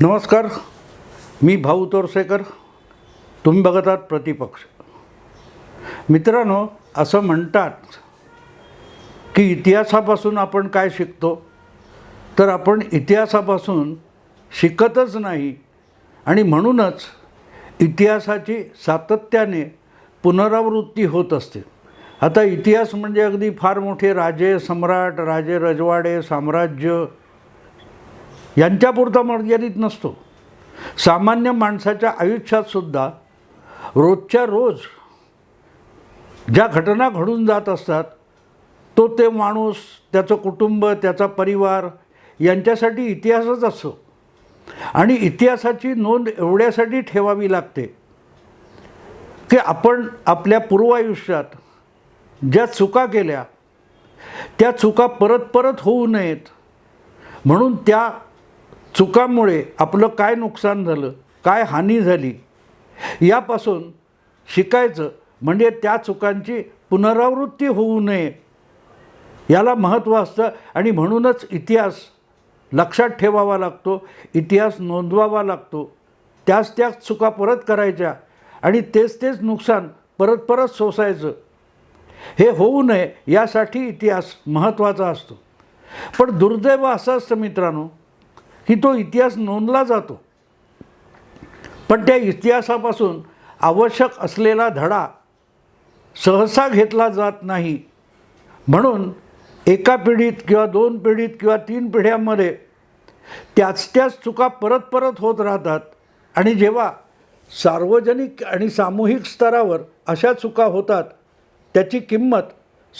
नमस्कार मी भाऊ तोरसेकर. तुम्ही बघत आहात प्रतिपक्ष. मित्रांनो असं म्हणतात की इतिहासापासून आपण काय शिकतो? तर आपण इतिहासापासून शिकतच नाही. आणि म्हणूनच इतिहासाची सातत्याने पुनरावृत्ती होत असते. आता इतिहास म्हणजे अगदी फार मोठे राजे सम्राट राजे रजवाडे साम्राज्य यांच्यापुरता मर्यादित नसतो. सामान्य माणसाच्या आयुष्यातसुद्धा रोजच्या रोज ज्या घटना घडून जात असतात तो ते माणूस त्याचं कुटुंब त्याचा परिवार यांच्यासाठी इतिहासच असतो आणि इतिहासाची नोंद एवढ्यासाठी ठेवावी लागते की आपण आपल्या पूर्वायुष्यात ज्या चुका केल्या त्या चुका परत परत होऊ नयेत. म्हणून त्या चुकांमुळे आपलं काय नुकसान झालं काय हानी झाली यापासून शिकायचं म्हणजे त्या चुकांची पुनरावृत्ती होऊ नये. याला महत्त्व असतं आणि म्हणूनच इतिहास लक्षात ठेवावा लागतो इतिहास नोंदवावा लागतो. त्याच त्याच चुका परत करायच्या आणि तेच तेच नुकसान परत परत सोसायचं. हे होऊ नये यासाठी इतिहास महत्त्वाचा असतो. पण दुर्दैव असं असतं मित्रांनो की तो इतिहास नोंदला जातो. पण त्या इतिहासापासून आवश्यक असलेला धडा सहसा घेतला जात नाही. म्हणून एका पिढीत किंवा दोन पिढीत किंवा तीन पिढ्यांमध्ये त्याच त्याच चुका परत परत होत राहतात. आणि जेव्हा सार्वजनिक आणि सामूहिक स्तरावर अशा चुका होतात त्याची किंमत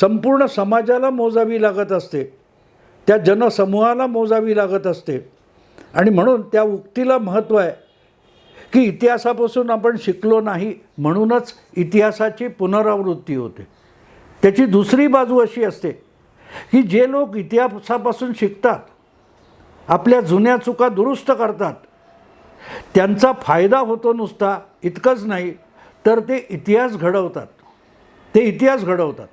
संपूर्ण समाजाला मोजावी लागत असते. त्या जनसमूहाला मोजावी लागत असते. आणि म्हणून त्या उक्तीला महत्त्व आहे की इतिहासापासून आपण शिकलो नाही म्हणूनच इतिहासाची पुनरावृत्ती होते. त्याची दुसरी बाजू अशी असते की जे लोक इतिहासापासून शिकतात आपल्या जुन्या चुका दुरुस्त करतात त्यांचा फायदा होतो नुसता इतकंच नाही तर ते इतिहास घडवतात. ते इतिहास घडवतात.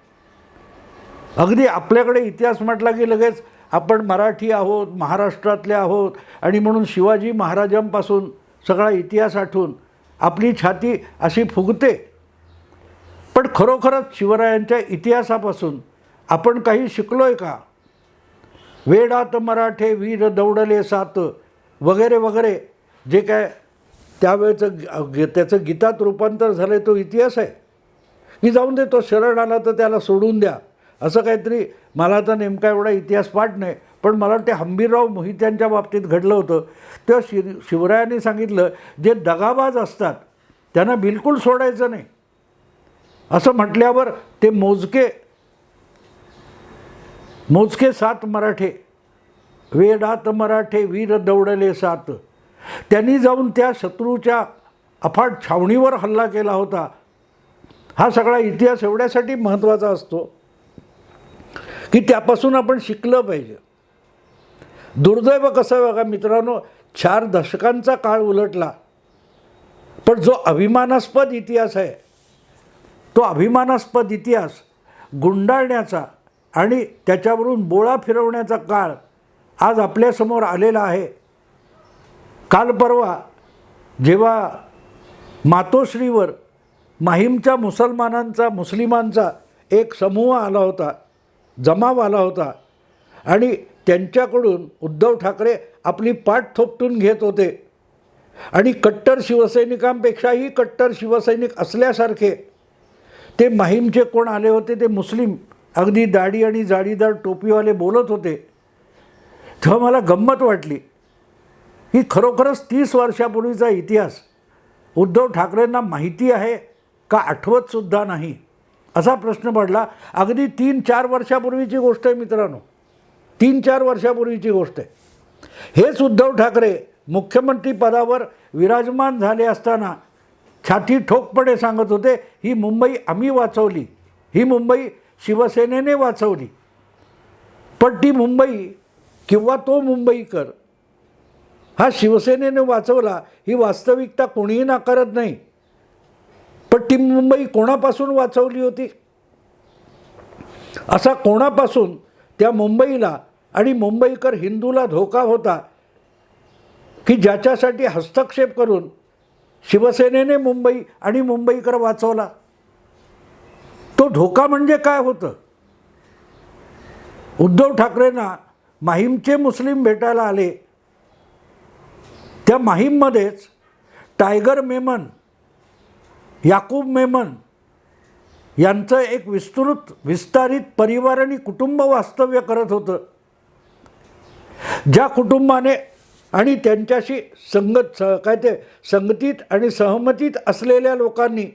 अगदी आपल्याकडे इतिहास म्हटला की लगेच आपण मराठी आहोत महाराष्ट्रातले आहोत आणि म्हणून शिवाजी महाराजांपासून सगळा इतिहास आठवून आपली छाती अशी फुगते. पण खरोखरच शिवरायांच्या इतिहासापासून आपण काही शिकलो आहे का? वेडात मराठे वीर दौडले सात वगैरे वगैरे जे काय त्यावेळेचं ग- त्याचं गीतात रूपांतर झालं आहे तो इतिहास आहे. की जाऊन दे तो शरण आला तर त्याला सोडून द्या. असं काहीतरी मला तर नेमका एवढा इतिहास पाठ नाही पण मला ते हंबीरराव मोहित्यांच्या बाबतीत घडलं होतं. तेव्हा शि शिवरायांनी सांगितलं जे दगाबाज असतात त्यांना बिलकुल सोडायचं नाही. असं म्हटल्यावर ते मोजके मोजके सात मराठे वेडात मराठे वीर दौडले सात. त्यांनी जाऊन त्या शत्रूच्या अफाट छावणीवर हल्ला केला होता. हा सगळा इतिहास एवढ्यासाठी महत्त्वाचा असतो. की त्यापासून आपण शिकलं पाहिजे. दुर्दैव कसं बघा मित्रांनो चार दशकांचा काळ उलटला पण जो अभिमानास्पद इतिहास आहे तो अभिमानास्पद इतिहास गुंडाळण्याचा आणि त्याच्यावरून बोळा फिरवण्याचा काळ आज आपल्यासमोर आलेला आहे. काल परवा जेव्हा मातोश्रीवर माहीमच्या मुसलमानांचा मुस्लिमांचा एक समूह आला होता जमाव आला होता. आणि त्यांच्याकडून उद्धव ठाकरे आपली पाठ थोपटून घेत होते. आणि कट्टर शिवसैनिकांपेक्षाही कट्टर शिवसैनिक असल्यासारखे. ते माहीमचे कोण आले होते ते मुस्लिम. अगदी दाढी आणि जाडीदार टोपीवाले बोलत होते. तेव्हा मला गंमत वाटली. की खरोखरच तीस वर्षापूर्वीचा इतिहास. उद्धव ठाकरेंना माहिती आहे का आठवतसुद्धा नाही. असा प्रश्न पडला. अगदी तीन चार वर्षापूर्वीची गोष्ट आहे मित्रांनो. तीन चार वर्षापूर्वीची गोष्ट आहे. हेच उद्धव ठाकरे मुख्यमंत्री पदावर विराजमान झाले असताना छाती ठोकपणे सांगत होते ही मुंबई आम्ही वाचवली. ही मुंबई शिवसेनेने वाचवली. पण ती मुंबई किंवा तो मुंबईकर हा शिवसेनेने वाचवला ही वास्तविकता कोणीही नाकारत नाही. पण ती मुंबई कोणापासून वाचवली होती? असा कोणापासून? त्या मुंबईला आणि मुंबईकर हिंदूला धोका होता की ज्याच्यासाठी हस्तक्षेप करून शिवसेनेने मुंबई आणि मुंबईकर वाचवला? तो धोका म्हणजे काय होतं? उद्धव ठाकरेंना माहीमचे मुस्लिम भेटायला आले. त्या माहीममध्येच टायगर मेमन याकूब मेमन यांचं एक विस्तृत विस्तारित परिवार आणि कुटुंब वास्तव्य करत होतं. ज्या कुटुंबाने आणि त्यांच्याशी संगत स काय ते संगतीत आणि सहमतीत असलेल्या लोकांनी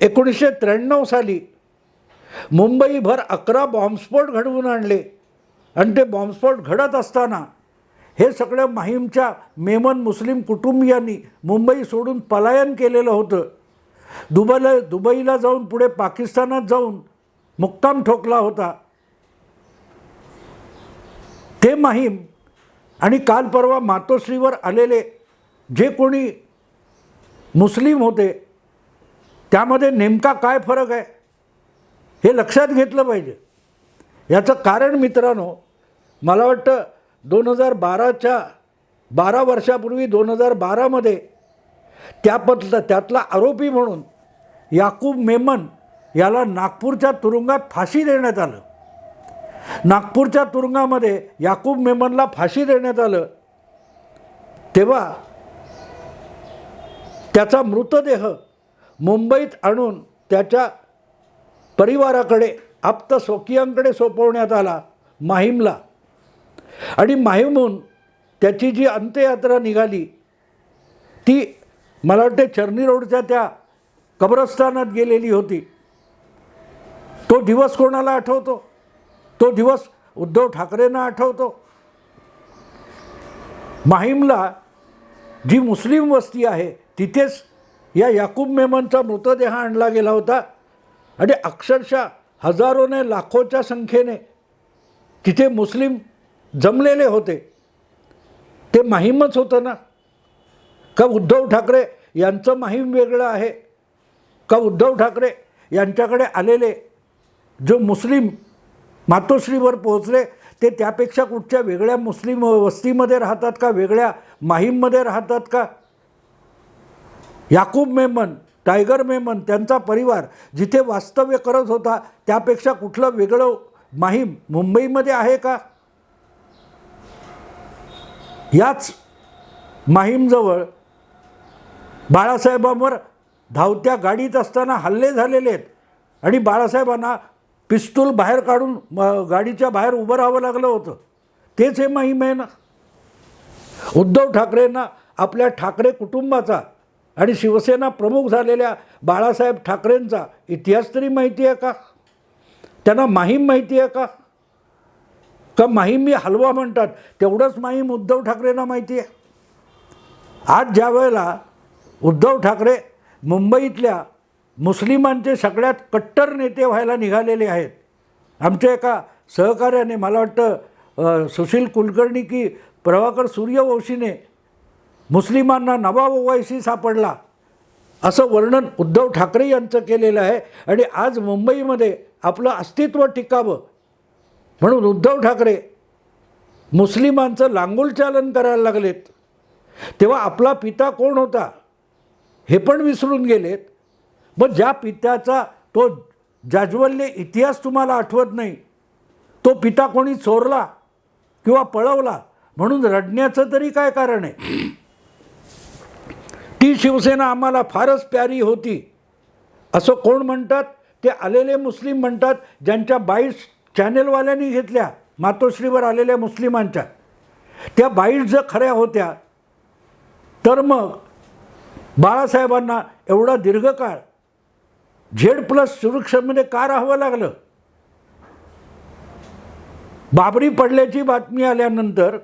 एकोणीसशे त्र्याण्णव साली मुंबईभर अकरा बॉम्बस्फोट घडवून आणले. आणि ते बॉम्बस्फोट घडत असताना हे सगळं माहीमच्या मेमन मुस्लिम कुटुंबियांनी मुंबई सोडून पलायन केलेलं होतं. दुबईला दुबईला जाऊन पुढे पाकिस्तानात जाऊन मुक्काम ठोकला होता. ते माहीम आणि काल परवा मातोश्रीवर आलेले जे कोणी मुस्लिम होते त्यामध्ये नेमका काय फरक आहे हे लक्षात घेतलं पाहिजे. याचं कारण मित्रांनो मला वाटतं दोन हजार बाराच्या बारा वर्षापूर्वी दोन हजार बारामध्ये त्यापतलं त्यातला आरोपी म्हणून याकूब मेमन याला नागपूरच्या तुरुंगात फाशी देण्यात आलं. नागपूरच्या तुरुंगामध्ये याकूब मेमनला फाशी देण्यात आलं. तेव्हा त्याचा मृतदेह मुंबईत आणून त्याच्या परिवाराकडे आप्त स्वकीयांकडे सोपवण्यात आला माहीमला. आणि माहीमहून त्याची जी अंत्ययात्रा निघाली ती मला वाटते चर्नी रोडच्या त्या कब्रस्तानात गेलेली होती. तो दिवस कोणाला आठवतो? तो दिवस उद्धव ठाकरेंना आठवतो. माहीमला जी मुस्लिम वस्ती आहे तिथेच या याकूब मेमनचा मृतदेह आणला गेला होता. आणि अक्षरशः हजारोने लाखोच्या संख्येने तिथे मुस्लिम जमलेले होते. ते माहीमच होतं ना? का उद्धव ठाकरे यांचं माहीम वेगळं आहे? का उद्धव ठाकरे यांच्याकडे आलेले जो मुस्लिम मातोश्रीवर पोहोचले ते त्यापेक्षा कुठच्या वेगळ्या मुस्लिम वस्तीमध्ये राहतात का? वेगळ्या माहीममध्ये राहतात का? याकूब मेमन टायगर मेमन त्यांचा परिवार जिथे वास्तव्य करत होता त्यापेक्षा कुठलं वेगळं माहीम मुंबईमध्ये आहे का? याच माहीमजवळ बाळासाहेबांवर धावत्या गाडीत असताना हल्ले झालेले आहेत. आणि बाळासाहेबांना पिस्तूल बाहेर काढून म- गाडीच्या बाहेर उभं राहावं लागलं होतं. तेच हे माहीम आहे ना. उद्धव ठाकरेंना आपल्या ठाकरे कुटुंबाचा आणि शिवसेना प्रमुख झालेल्या बाळासाहेब ठाकरेंचा इतिहास तरी माहिती आहे का? त्यांना माहीम माहिती आहे का? का माहीम मी हलवा म्हणतात? तेवढंच माहीम उद्धव ठाकरेंना माहिती आहे. आज ज्या वेळेला उद्धव ठाकरे मुंबईतल्या मुस्लिमांचे सगळ्यात कट्टर नेते व्हायला निघालेले आहेत. आमच्या एका सहकार्याने मला वाटतं सुशील कुलकर्णी की प्रभाकर सूर्यवंशीने मुस्लिमांना नवा ओवायसी सापडला. असं वर्णन उद्धव ठाकरे यांचं केलेलं आहे. आणि आज मुंबईमध्ये आपलं अस्तित्व टिकावं म्हणून उद्धव ठाकरे मुस्लिमांचं लांगुलचालन करायला लागलेत. तेव्हा आपला पिता कोण होता? हे पण विसरून गेलेत. मग ज्या पित्याचा तो जाज्वल्य इतिहास तुम्हाला आठवत नाही तो पिता कोणी चोरला किंवा पळवला म्हणून रडण्याचं तरी काय कारण आहे? ती शिवसेना आम्हाला फारच प्यारी होती. असं कोण म्हणतात? ते आलेले मुस्लिम म्हणतात ज्यांच्या बाईस चॅनेलवाल्यांनी घेतल्या मातोश्रीवर आलेल्या मुस्लिमांच्या. त्या बाईट जर खऱ्या होत्या तर मग बाळासाहेबांना एवढा दीर्घकाळ झेड प्लस सुरक्षेमध्ये का राहावं लागलं? बाबरी पडल्याची बातमी आल्यानंतर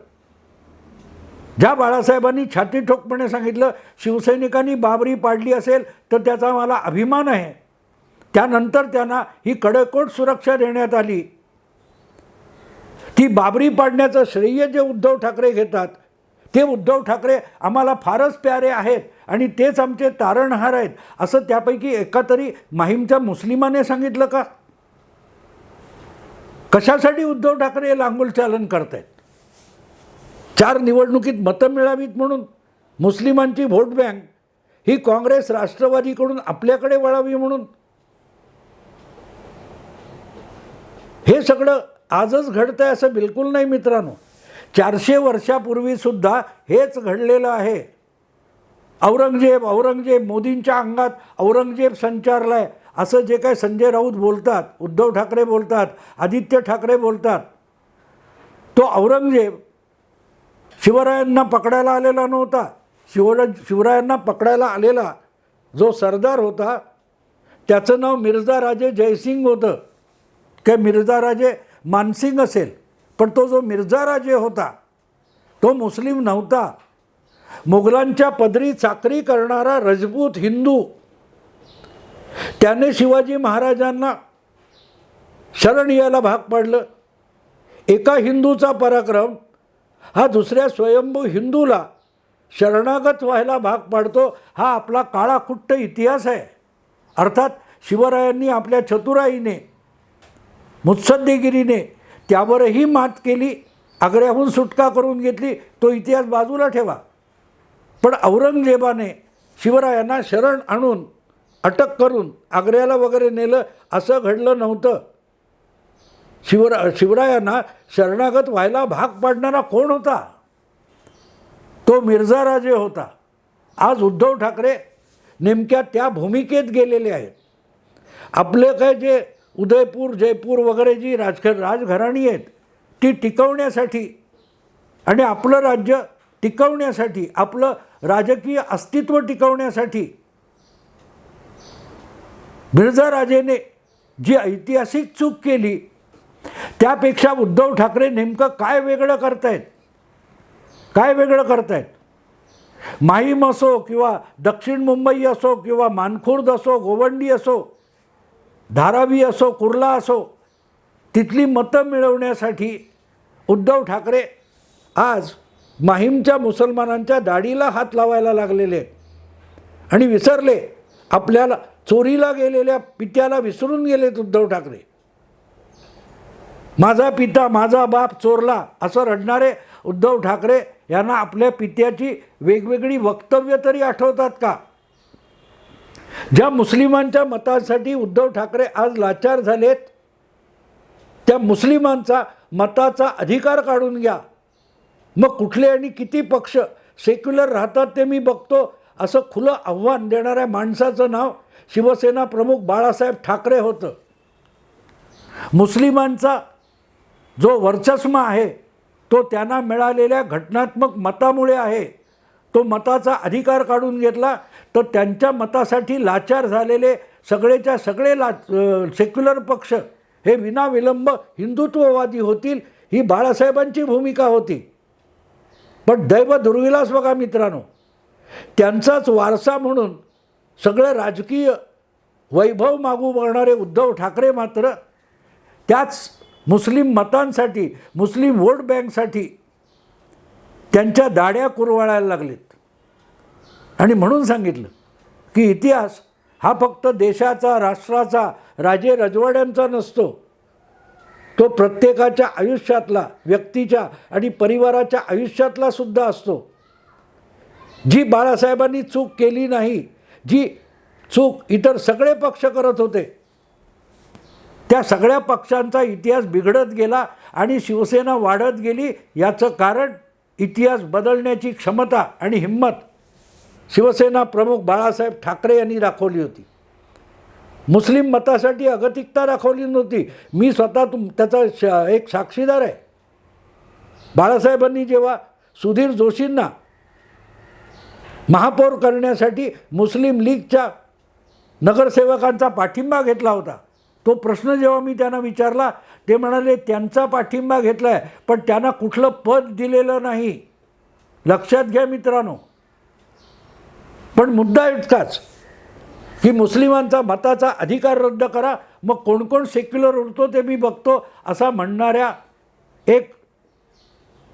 ज्या बाळासाहेबांनी छाती ठोकपणे सांगितलं शिवसैनिकांनी बाबरी पाडली असेल तर त्याचा मला अभिमान आहे. त्यानंतर त्यांना ही कडकोट सुरक्षा देण्यात आली. ती बाबरी पाडण्याचं श्रेय जे उद्धव ठाकरे घेतात ते उद्धव ठाकरे आम्हाला फारच प्यारे आहेत आणि तेच आमचे तारणहार आहेत असं त्यापैकी एका तरी माहीमच्या मुस्लिमाने सांगितलं का? कशासाठी उद्धव ठाकरे हे लांगुल चालन आहेत चार निवडणुकीत मतं मिळावीत म्हणून मुस्लिमांची व्होट बँक ही काँग्रेस राष्ट्रवादीकडून आपल्याकडे वळावी म्हणून? हे सगळं आजच घडतं आहे असं बिलकुल नाही मित्रांनो. चारशे वर्षापूर्वीसुद्धा हेच घडलेलं आहे. औरंगजेब औरंगजेब मोदींच्या अंगात औरंगजेब संचारलाय. असं जे काय संजय राऊत बोलतात उद्धव ठाकरे बोलतात आदित्य ठाकरे बोलतात तो औरंगजेब शिवरायांना पकडायला आलेला नव्हता. शिवरा शिवरायांना पकडायला आलेला जो सरदार होता त्याचं नाव मिर्झा राजे जयसिंग होतं. काय मिर्झा राजे मानसिंग असेल पण तो जो मिर्झा राजे होता तो मुस्लिम नव्हता. मुघलांच्या पदरी चाकरी करणारा रजपूत हिंदू त्याने शिवाजी महाराजांना शरण यायला भाग पाडलं. एका हिंदूचा पराक्रम हा दुसऱ्या स्वयंभू हिंदूला शरणागत व्हायला भाग पाडतो हा आपला काळाकुट्ट इतिहास आहे. अर्थात शिवरायांनी आपल्या चतुराईने मुत्सद्देगिरीने त्यावरही मात केली आग्र्याहून सुटका करून घेतली तो इतिहास बाजूला ठेवा. पण औरंगजेबाने शिवरायांना शरण आणून अटक करून आग्र्याला वगैरे नेलं असं घडलं नव्हतं. शिवरा शिवरायांना शरणागत व्हायला भाग पाडणारा कोण होता? तो मिर्झा राजे होता. आज उद्धव ठाकरे नेमक्या त्या भूमिकेत गेलेले आहेत. आपले काय जे उदयपूर जयपूर वगैरे जी राजघ राजघराणी आहेत ती टिकवण्यासाठी आणि आपलं राज्य टिकवण्यासाठी आपलं राजकीय अस्तित्व टिकवण्यासाठी बिरजाराजेने जी ऐतिहासिक चूक केली त्यापेक्षा उद्धव ठाकरे नेमकं काय वेगळं करतायत? काय वेगळं करतायत? माहीम असो किंवा दक्षिण मुंबई असो किंवा मानखुर्द असो गोवंडी असो धारावी असो कुर्ला असो तिथली मतं मिळवण्यासाठी उद्धव ठाकरे आज माहीमच्या मुसलमानांच्या दाढीला हात लावायला लागलेले आहेत. आणि विसरले. आपल्याला चोरीला गेलेल्या पित्याला विसरून गेलेत उद्धव ठाकरे. माझा पिता माझा बाप चोरला असं रडणारे उद्धव ठाकरे यांना आपल्या पित्याची वेगवेगळी वक्तव्य तरी आठवतात का? ज्या मुस्लिमांच्या मतासाठी उद्धव ठाकरे आज लाचार झालेत त्या मुस्लिमांचा मताचा अधिकार काढून घ्या. मग कुठले आणि किती पक्ष सेक्युलर राहतात ते मी बघतो असं खुलं आव्हान देणाऱ्या माणसाचं नाव शिवसेना प्रमुख बाळासाहेब ठाकरे होतं. मुस्लिमांचा जो वर्चस्व आहे तो त्यांना मिळालेल्या घटनात्मक मतामुळे आहे. तो मताचा अधिकार काढून घेतला तर त्यांच्या मतासाठी लाचार झालेले सगळेच्या सगळे ला सेक्युलर पक्ष हे विनाविलंब हिंदुत्ववादी होतील ही बाळासाहेबांची भूमिका होती. पण दैव दुर्विलास बघा मित्रांनो त्यांचाच वारसा म्हणून सगळं राजकीय वैभव मागू बघणारे उद्धव ठाकरे मात्र त्याच मुस्लिम मतांसाठी मुस्लिम वोट बँकसाठी त्यांच्या दाड्या कुरवाळायला लागलेत. आणि म्हणून सांगितलं की इतिहास हा फक्त देशाचा राष्ट्राचा राजे रजवाड्यांचा नसतो. तो प्रत्येकाच्या आयुष्यातला व्यक्तीच्या आणि परिवाराच्या आयुष्यातला सुद्धा असतो. जी बाळासाहेबांनी चूक केली नाही जी चूक इतर सगळे पक्ष करत होते त्या सगळ्या पक्षांचा इतिहास बिघडत गेला आणि शिवसेना वाढत गेली याचं कारण इतिहास बदलण्याची क्षमता आणि हिंमत शिवसेना प्रमुख बाळासाहेब ठाकरे यांनी दाखवली होती. मुस्लिम मतासाठी अगतिकता दाखवली नव्हती. मी स्वतः तुम त्याचा श एक साक्षीदार आहे. बाळासाहेबांनी जेव्हा सुधीर जोशींना महापौर करण्यासाठी मुस्लिम लीगच्या नगरसेवकांचा पाठिंबा घेतला होता तो प्रश्न जेव्हा मी त्यांना विचारला ते म्हणाले त्यांचा पाठिंबा घेतला आहे पण त्यांना कुठलं पद दिलेलं नाही. लक्षात घ्या मित्रांनो. पण मुद्दा इतकाच की मुस्लिमांचा मताचा अधिकार रद्द करा. मग कोण कोण सेक्युलर उरतो ते मी बघतो असा म्हणणाऱ्या एक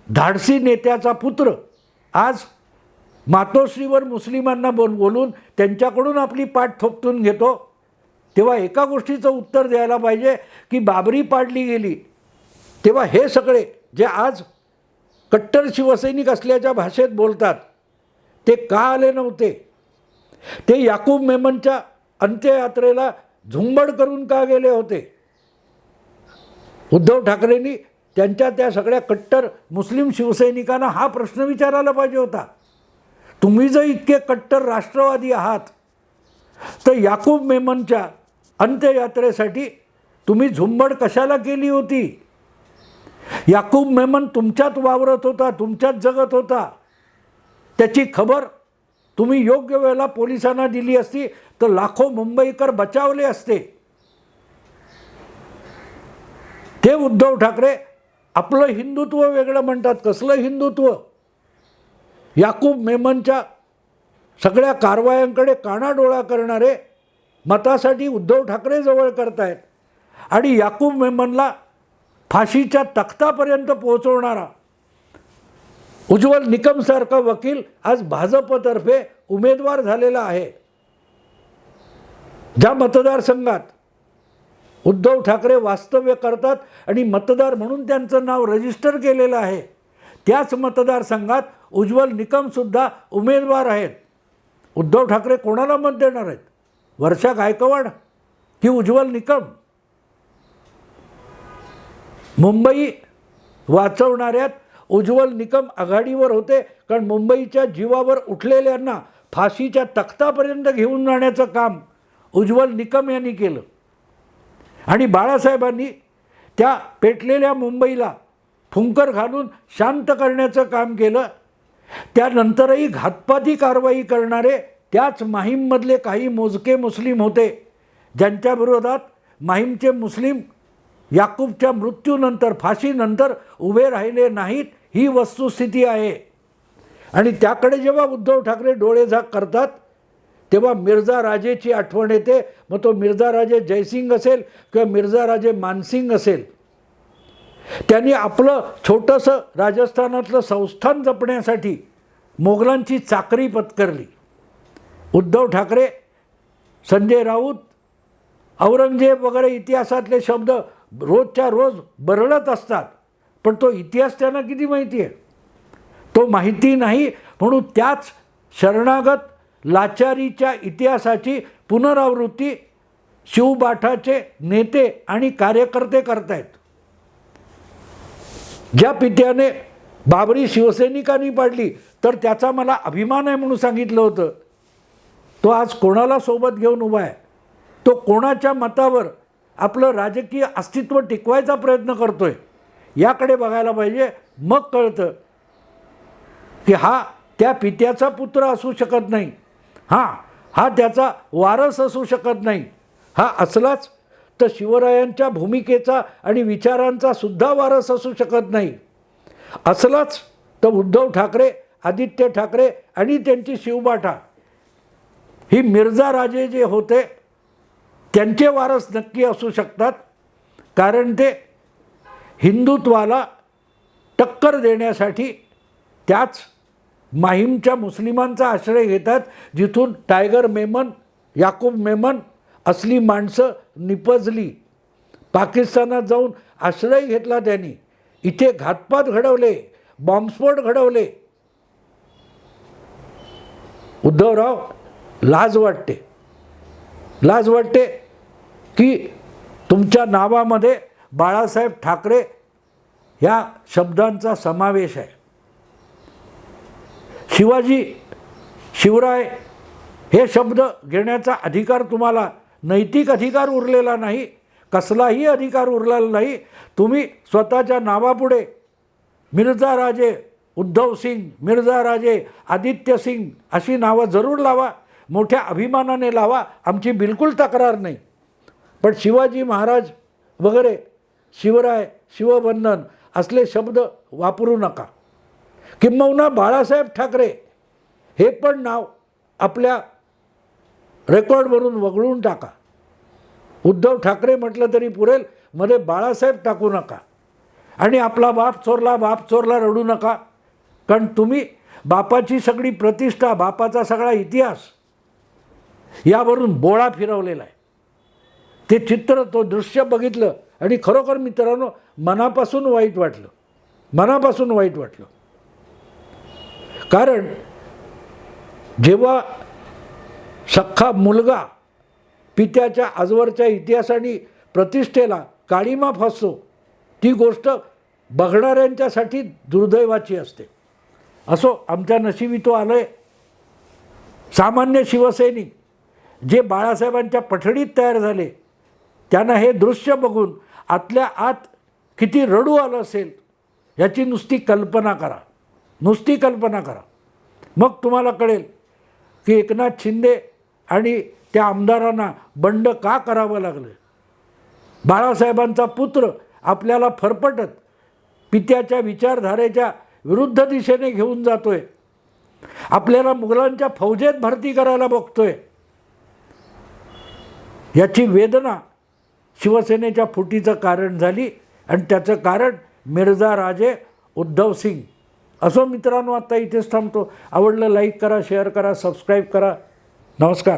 धाडसी नेत्याचा पुत्र आज मातोश्रीवर मुस्लिमांना बोल बोलून त्यांच्याकडून आपली पाठ थोपटून घेतो. तेव्हा एका गोष्टीचं उत्तर द्यायला पाहिजे की बाबरी पाडली गेली. तेव्हा हे सगळे जे आज कट्टर शिवसैनिक असल्याच्या भाषेत बोलतात ते का आले नव्हते? ते याकूब मेमनच्या अंत्ययात्रेला झुंबड करून का गेले होते? उद्धव ठाकरेंनी त्यांच्या त्या सगळ्या कट्टर मुस्लिम शिवसैनिकांना हा प्रश्न विचारायला पाहिजे होता. तुम्ही जर इतके कट्टर राष्ट्रवादी आहात तर याकूब मेमनच्या अंत्ययात्रेसाठी तुम्ही झुंबड कशाला केली होती? याकूब मेमन तुमच्यात वावरत होता तुमच्यात जगत होता. त्याची खबर तुम्ही योग्य वेळेला पोलिसांना दिली असती तर लाखो मुंबईकर बचावले असते. ते उद्धव ठाकरे आपलं हिंदुत्व वेगळं म्हणतात. कसलं हिंदुत्व? याकूब मेमनच्या सगळ्या कारवायांकडे कानाडोळा करणारे मतासाठी उद्धव ठाकरे जवळ करतायत. आणि याकूब मेमनला फाशीच्या तख्तापर्यंत पोहोचवणारा उज्ज्वल निकमसारखा वकील आज भाजपतर्फे उमेदवार झालेला आहे. ज्या मतदारसंघात उद्धव ठाकरे वास्तव्य करतात आणि मतदार म्हणून त्यांचं नाव रजिस्टर केलेलं आहे त्याच मतदारसंघात उज्ज्वल निकमसुद्धा उमेदवार आहेत. उद्धव ठाकरे कोणाला मत देणार आहेत? वर्षा गायकवाड की उज्ज्वल निकम? मुंबई वाचवणाऱ्यात उज्ज्वल निकम आघाडीवर होते कारण मुंबईच्या जीवावर उठलेल्यांना फाशीच्या तख्तापर्यंत घेऊन जाण्याचं काम उज्ज्वल निकम यांनी केलं. आणि बाळासाहेबांनी त्या पेटलेल्या मुंबईला फुंकर घालून शांत करण्याचं काम केलं. त्यानंतरही घातपाती कारवाई करणारे त्याच माहीममधले काही मोजके मुस्लिम होते ज्यांच्या विरोधात माहीमचे मुस्लिम याकूबच्या मृत्यूनंतर फाशीनंतर उभे राहिले नाहीत ही वस्तुस्थिती आहे. आणि त्याकडे जेव्हा उद्धव ठाकरे डोळेझाक करतात तेव्हा मिर्झा राजेची आठवण येते. मग तो मिर्झा राजे जयसिंग असेल किंवा मिर्झा राजे मानसिंग असेल. त्यांनी आपलं छोटंसं राजस्थानातलं संस्थान जपण्यासाठी मोगलांची चाकरी पत्करली. उद्धव ठाकरे संजय राऊत औरंगजेब वगैरे इतिहासातले शब्द रोजच्या रोज बरळत असतात. पण तो इतिहास त्यांना किती माहिती आहे? तो माहिती नाही म्हणून त्याच शरणागत लाचारीच्या इतिहासाची पुनरावृत्ती शिवबाठाचे नेते आणि कार्यकर्ते करतायत. ज्या पित्याने बाबरी शिवसैनिकांनी पाडली तर त्याचा मला अभिमान आहे म्हणून सांगितलं होतं. तो आज कोणाला सोबत घेऊन उभा आहे? तो कोणाच्या मतावर आपलं राजकीय अस्तित्व टिकवायचा प्रयत्न करतोय? याकडे बघायला पाहिजे. मग कळतं की हा त्या पित्याचा पुत्र असू शकत नाही. हां हा त्याचा वारस असू शकत नाही. हा असलाच तर शिवरायांच्या भूमिकेचा आणि विचारांचा सुद्धा वारस असू शकत नाही. असलाच तर उद्धव ठाकरे आदित्य ठाकरे आणि त्यांची शिवबाठा. ही मिर्झा राजे जे होते त्यांचे वारस नक्की असू शकतात. कारण ते हिंदुत्वाला टक्कर देण्यासाठी त्याच माहीमच्या मुस्लिमांचा आश्रय घेतात जिथून टायगर मेमन याकूब मेमन असली माणसं निपजली. पाकिस्तानात जाऊन आश्रय घेतला त्यांनी. इथे घातपात घडवले बॉम्बस्फोट घडवले. उद्धवराव लाज वाटते. लाज वाटते की तुमच्या नावामध्ये बाळासाहेब ठाकरे ह्या शब्दांचा समावेश आहे. शिवाजी शिवराय हे शब्द घेण्याचा अधिकार तुम्हाला नैतिक अधिकार उरलेला नाही कसलाही अधिकार उरलेला नाही. तुम्ही स्वतःच्या नावापुढे मिर्झा राजे उद्धव सिंग मिर्झा राजे आदित्य सिंग अशी नावं जरूर लावा मोठ्या अभिमानाने लावा. आमची बिलकुल तक्रार नाही. पण शिवाजी महाराज वगैरे शिवराय शिवबंधन असले शब्द वापरू नका. किंबहुना बाळासाहेब ठाकरे हे पण नाव आपल्या रेकॉर्डवरून वगळून टाका. उद्धव ठाकरे म्हटलं तरी पुरेल मध्ये बाळासाहेब टाकू नका. आणि आपला बाप चोरला बाप चोरला रडू नका. कारण तुम्ही बापाची सगळी प्रतिष्ठा बापाचा सगळा इतिहास यावरून बोळा फिरवलेला आहे. ते चित्र तो दृश्य बघितलं आणि खरोखर मित्रांनो मनापासून वाईट वाटलं. मनापासून वाईट वाटलं. कारण जेव्हा सख्खा मुलगा पित्याच्या आजवरच्या इतिहासाने प्रतिष्ठेला काळीमा फासतो ती गोष्ट बघणाऱ्यांच्यासाठी दुर्दैवाची असते. असो आमच्या नशिबी तो आलं आहे सामान्य शिवसैनिक जे बाळासाहेबांच्या पठडीत तयार झाले त्यांना हे दृश्य बघून आतल्या आत किती रडू आलं असेल याची नुसती कल्पना करा. नुसती कल्पना करा. मग तुम्हाला कळेल की एकनाथ शिंदे आणि त्या आमदारांना बंड का करावं लागलं? बाळासाहेबांचा पुत्र आपल्याला फरफटत पित्याच्या विचारधारेच्या विरुद्ध दिशेने घेऊन जातोय. आपल्याला मुघलांच्या फौजेत भरती करायला बघतोय. याची वेदना शिवसेनेच्या फुटीचं कारण झाली आणि त्याचं कारण मिर्झा राजे उद्धव सिंग. असो मित्रांनो आत्ता इथेच थांबतो. आवडलं लाईक करा शेअर करा सबस्क्राईब करा. नमस्कार.